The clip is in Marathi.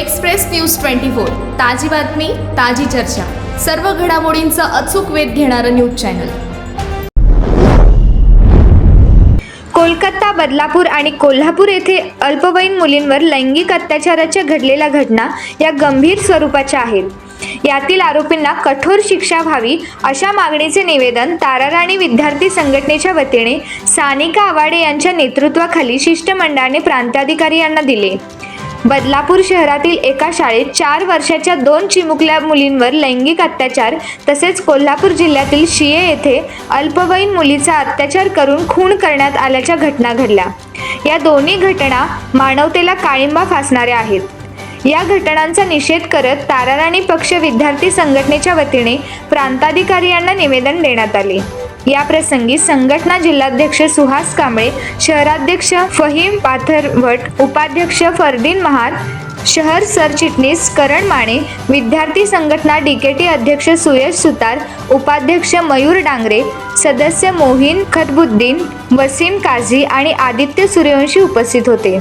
Express news twenty four. ताजी बातमी ताजी चर्चा. सर्व घडामोडींचा अचूक वेध घेणारं न्यूज चॅनल. कोलकाता बदलापूर आणि कोल्हापूर येथे अल्पवयीन मुलींवर लैंगिक अत्याचाराच्या घडलेल्या घटना या गंभीर स्वरूपाच्या आहेत. यातील आरोपींना कठोर शिक्षा व्हावी अशा मागणीचे निवेदन ताराराणी विद्यार्थी संघटनेच्या वतीने सानिका आवाडे यांच्या नेतृत्वाखाली शिष्टमंडळाने प्रांताधिकारी यांना दिले. बदलापूर शहरातील एका शाळेत चार वर्षाच्या दोन चिमुकल्या मुलींवर लैंगिक अत्याचार तसेच कोल्हापूर जिल्ह्यातील शिये येथे अल्पवयीन मुलीचा अत्याचार करून खून करण्यात आल्याच्या घटना घडल्या. या दोन्ही घटना मानवतेला काळिंबा फासणाऱ्या आहेत. या घटनांचा निषेध करत ताराराणी पक्ष विद्यार्थी संघटनेच्या वतीने प्रांताधिकारी यांना निवेदन देण्यात आले. या प्रसंगी संघटना जिल्हाध्यक्ष सुहास कांबळे शहराध्यक्ष फहीम पाथरवट उपाध्यक्ष फरदीन महार शहर सरचिटणीस करण माने विद्यार्थी संघटना डीकेटी अध्यक्ष सुयश सुतार उपाध्यक्ष मयूर डांगरे सदस्य मोहिन खतबुद्दीन वसीम काझी आणि आदित्य सूर्यवंशी उपस्थित होते.